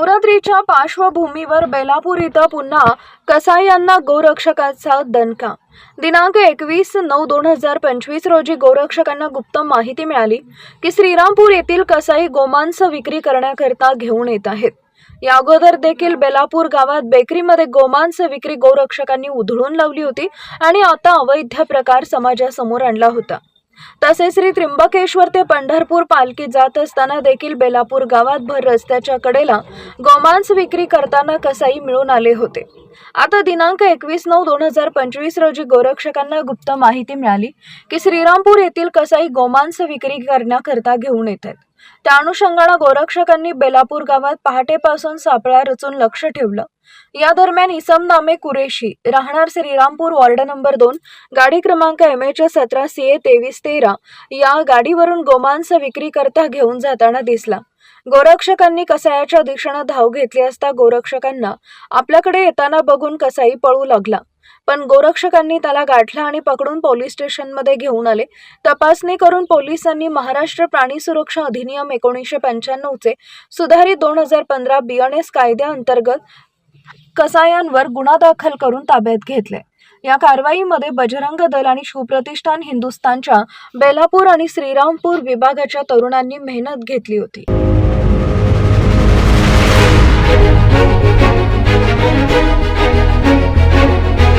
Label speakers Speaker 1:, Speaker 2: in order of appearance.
Speaker 1: नवरात्रीच्या पार्श्वभूमीवर बेलापूर इथं पुन्हा कसाई यांना गोरक्षकाचा दणका. दिनांक एकवीस नऊ दोन हजार पंचवीस रोजी गोरक्षकांना गुप्त माहिती मिळाली की श्रीरामपूर येथील कसाई गोमांस विक्री करण्याकरिता घेऊन येत आहेत. या अगोदर देखील बेलापूर गावात बेकरीमध्ये गोमांस विक्री गोरक्षकांनी उधळून लावली होती आणि आता अवैध प्रकार समाजासमोर आणला होता. तसेच श्री त्र्यंबकेश्वर ते पंढरपूर पालखी जात असताना देखील बेलापूर गावात भर रस्त्याच्या कडेला गोमांस विक्री करताना कसाई मिळून आले होते. आता दिनांक एकवीस नऊ दोन हजार पंचवीस रोजी गोरक्षकांना गुप्त माहिती मिळाली की श्रीरामपूर येथील कसाई गोमांस विक्री करण्याकरता घेऊन येत आहेत. त्या अनुषंगानं गोरक्षकांनी बेलापूर गावात पहाटेपासून सापळा रचून लक्ष ठेवलं. या दरम्यान इसम नामे कुरेशी राहणार श्रीरामपूर वॉर्ड नंबर दोन गाडी क्रमांक एम एच सतरा सी ए तेवीस तेरा या गाडीवरून गोमांस विक्री करता घेऊन जाताना दिसला. गोरक्षकांनी कसायाच्या दिशेनं धाव घेतली असता गोरक्षकांना आपल्याकडे येताना बघून कसाई पळू लागला. पण गोरक्षकांनी त्याला गाठला आणि पकडून पोलीस स्टेशनमध्ये घेऊन आले. तपासणी करून पोलिसांनी महाराष्ट्र प्राणी सुरक्षा अधिनियम एकोणीसशे पंच्याण्णवचे सुधारित दोन हजार पंधरा बियाणेस कायद्याअंतर्गत कसायांवर गुन्हा दाखल करून ताब्यात घेतले. या कारवाईमध्ये बजरंग दल आणि शिवप्रतिष्ठान हिंदुस्थानच्या बेलापूर आणि श्रीरामपूर विभागाच्या तरुणांनी मेहनत घेतली होती.